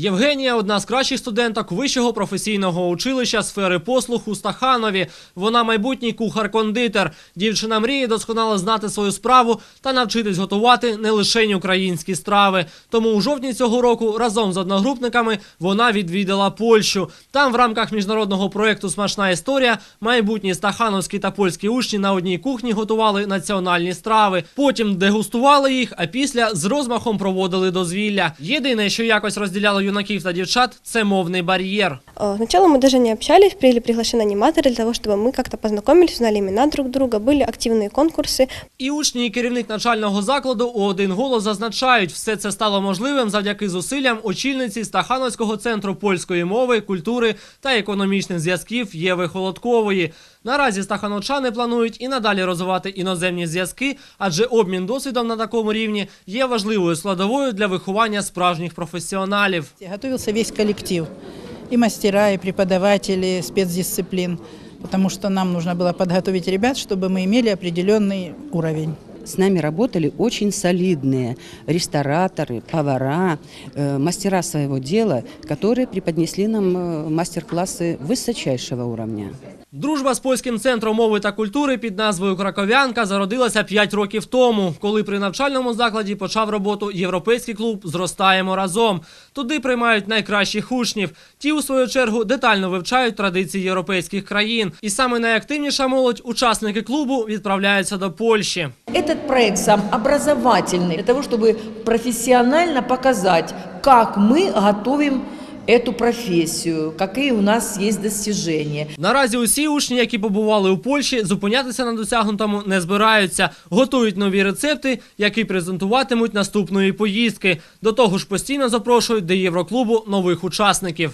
Євгенія одна з кращих студенток вищого професійного училища сфери послуг у Стаханові. Вона майбутній кухар-кондитер. Дівчина мріє досконало знати свою справу та навчитись готувати не лише українські страви. Тому у жовтні цього року разом з одногрупниками вона відвідала Польщу. Там, в рамках міжнародного проєкту Смачна історія майбутні стахановські та польські учні на одній кухні готували національні страви. Потім дегустували їх, а після з розмахом проводили дозвілля. Єдине, що якось розділяло юнаків та дівчат, це мовний бар'єр. Э, Сначала мы даже не общались, были приглашены аниматоры для того, чтобы мы как-то познакомились, узнали имена друг друга, были активные конкурсы. І учні, і керівник навчального закладу у один голос зазначають, все це стало можливим завдяки зусиллям очільниці Стахановського центру польської мови, культури та економічних зв'язків Єви Холодкової. Наразі стахановчани планують і надалі розвивати іноземні зв'язки, адже обмін досвідом на такому рівні є важливою складовою для виховання справжніх професіоналів. Готовился весь коллектив, и мастера, и преподаватели спецдисциплин, потому что нам нужно было подготовить ребят, чтобы мы имели определенный уровень. С нами работали очень солидные рестораторы, повара, э, мастера своего дела, которые преподнесли нам э, мастер-классы высочайшего уровня. Дружба з польським центром мови та культури під назвою Краковянка зародилася 5 років тому, коли при навчальному закладі почав роботу європейський клуб Зростаємо разом. Туди приймають найкращих учнів. Ті, у свою чергу, детально вивчають традиції європейських країн. І саме найактивніша молодь, учасники клубу, відправляються до Польщі. Этот проект сам образовательный для того, чтобы профессионально показать, как мы готовим эту профессию, какие у нас есть достижения. Наразі усі учні, які побували у Польщі, зупинятися на досягнутому не збираються. Готують нові рецепти, які презентуватимуть наступної поїздки. До того ж, постійно запрошують до Євроклубу нових учасників.